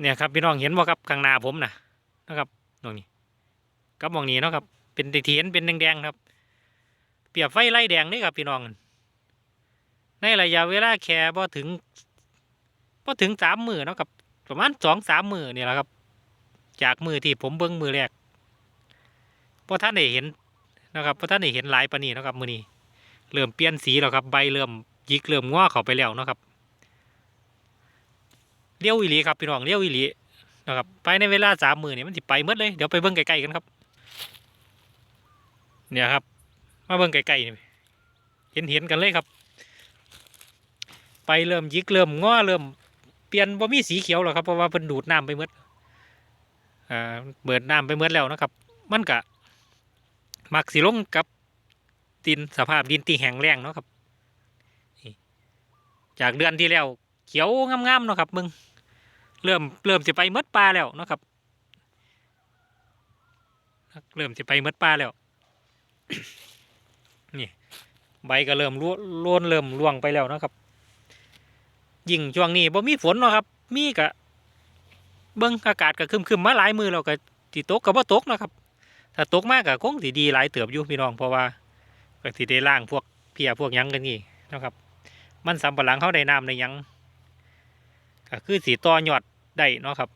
เนี่ยครับพี่น้องเห็นบ่ครับข้างหน้าผมนะนะครับตรงนี้กับมองนี้เนาะครับ เป็นตะเทียนเป็นแดงๆครับ เปรียบไฟไล่แดงนี่ครับพี่น้อง ในระยะเวลาแค่พอถึงพอถึงสามมือเนาะครับ ประมาณสองสามมือนี่แหละครับ จากมือที่ผมเบิ้งมือแรกพอท่านได้เห็นนะครับพอท่านได้เห็นหลายปนนีนะครับมือนี้เริ่มเปลี่ยนสีแล้วครับ ใบเริ่มยิกเริ่มง้อเข้าไปแล้วนะครับ เลี้ยวอีหลีครับพี่น้องเลี้ยวอีหลีนะครับภายในเวลาสามมือนี่ยมันสิไปหมดเลยเดี๋ยวไปเบิ้งไกลๆกันครับ เนี่ยครับ มาเบิ้งไกลๆนี่เห็นเห็นกันเลยครับ ไปเริ่มยิกเริ่มง้อเริ่มเปลี่ยนบ่มีสีเขียวหรอกครับเพราะว่าเพิ่นดูดน้ำไปหมดอ่าเบิดน้ำไปเมื่อแล้วนะครับ มันกะมักสิลงกับดินสภาพดินที่แห้งแล้งเนาะครับจากเดือนที่แล้วเขียวงามๆเนาะครับมึง เริ่มเริ่มสิไปมดปลาแล้วนะครับ เริ่มสิไปมดปลาแล้ว นี่ ใบก็เริ่มร่วนเริ่มร่วงไปแล้วนะครับ ยิ่งช่วงนี้บ่มีฝนเนาะครับ มีกะเบิ้งอากาศก็คึมๆมมาหลายมือแล้วก็สิตกก็บ่ตกนะครับ ถ้าตกมากก็คงสิดีหลายเติบอยู่พี่น้องเพราะว่าก็สิได้ล้างพวกเพียพวกยังกันนี่นะครับ มันสำปะหลังเข้าได้น้ำได้หยังก็คือสีต่อยอด ได้เนาะครับ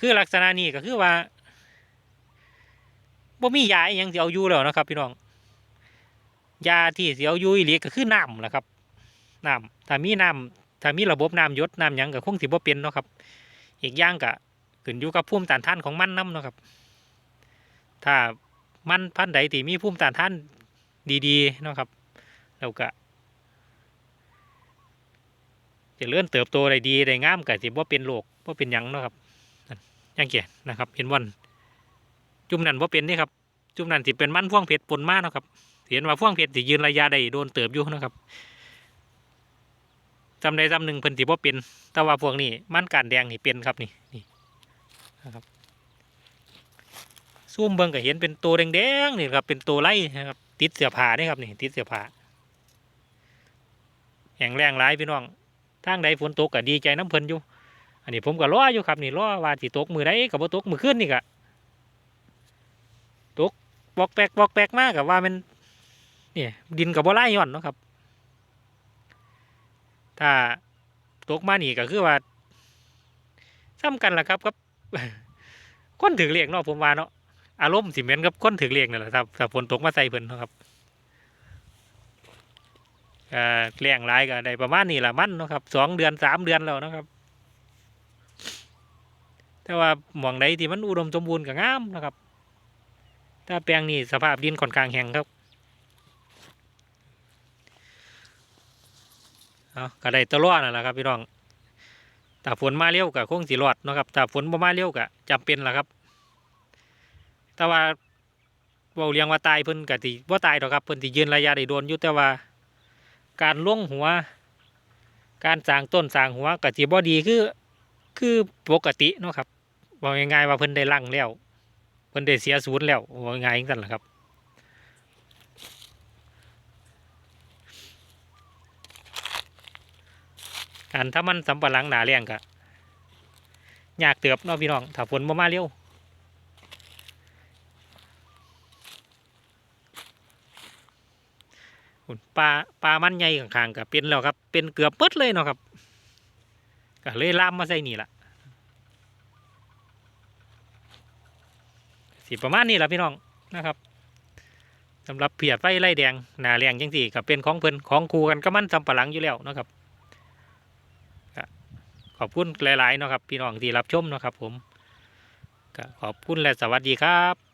คือลักษณะนี้ก็คือว่าบ่มียาอหยังเสิเอาอยู่แล้วนะครับ พี่น้องยาที่เสิเอาอยู่อีหลีก็คือน้ำแหละครับน้ำถ้ามีน้ำถ้ามีระบบน้ำยศน้ำยังก็คงสิบ่เป็นเนาะครับ อีกอย่างก็ขึ้นอยู่กับภูมิต้านทานของมันน้ำเนาะครับ ถ้ามันพันธุ์ใดที่มีภูมิต้านทานดีๆเนาะครับแล้วก็เจะเลื่อนเติบโตได้ดีได้งามก็สิบ่เป็นโรคบ่เป็นหยังเนาะครับอย่างเงี้ยนะครับเห็นวันจุ่มนั่นบ่เป็นนี่ครับจุ่มนั่นสิเป็นมันพ่วงเพชรปนมาเนาะครับเห็นว่าพ่วงเพชรสิยืนระยะได้โดนเติบอยู่เนาะครับจำได้จำหนึ่งเพิ่นสิบ่เป็นแต่ว่าพวกนี้มันการแดงนี่เป็นครับนี่นี่นะครับซูมเบิ่งก็เห็นเป็นตัวแดงๆนี่ครับเป็นตัวไล่นะครับติดเสื้อผ้านี่ครับนี่ติดเสื้อผ้าแห้งแรงหลายพี่น้อง ทางใดฝนตกก็ดีใจน้ำเพิ่นอยู่ อันนี้ผมก็รออยู่ครับนี่รอว่าสิตกมือใดก็บ่ตกมือขึ้นนี่ก็ตกบอกแปกบอกแปกมากกับว่ามันนี่ดินกับบ่ไล่ย่อนเนาะครับ ถ้าตกมานี่ก็คือว่าซ้ำกันล่ะครับกับคนถือเรียกเนาะผมว่าเนาะอารมณ์สิเหมือนกับคนถือเรียกนั่แหละครับถ้าฝนตกมาใส่เพิ่นเนาะครับ อ่าแรงหลายก็ได้ประมาณนี้ละมันเนาะครับสองเดือนสามเดือนแล้วนะครับ แต่ว่าหม่องใดที่มันอุดมสมบูรณ์ก็งามนะครับ ถ้าแปลงนี้สภาพดินค่อนข้างแห้งครับเอาก็ได้ตะลอดนั่นแหละครับพี่น้องถ้าฝนมาเร็วก็คงสิรอดนะครับถ้าฝนบ่มาเร็วก็จำเป็นแหละครับ แต่ว่าเว้าเรียงว่าตายเพิ่นก็สิบ่าตายดอกครับเพิ่นสิยืนระยะได้โดนอยู่แต่ว่า การล่วงหัว การสางต้นสางหัวก็สิบ่ดีคือคือปกติเนาะครับว่าง่ายๆว่าเพิ่นได้ลั่งแล้วเพิ่นได้เสียศูนย์แล้วว่าง่ายจังซั่นล่ะครับการถ้ามันสำปะหลังหนาแรงกะยากเติบเนาะพี่น้องถ้าฝนบ่มาเร็วหุ่น ปลาปลามันใหญ่ข้างๆก็เป็นแล้วครับ เป็นเกือบเปิดเลยเนาะครับก็เลยลามมาใส่นี่ละสิประมาณนี้แหละพี่น้องนะครับสำหรับเพียดไฟไล่แดงหนาแรงจังสี่ก็เป็นของเพิ่นของครูกันก็มันสำปะหลังอยู่แล้วนะครับขอบคุณหลายๆเนาะครับ พี่น้องที่รับชมนะครับผมขอบคุณและสวัสดีครับ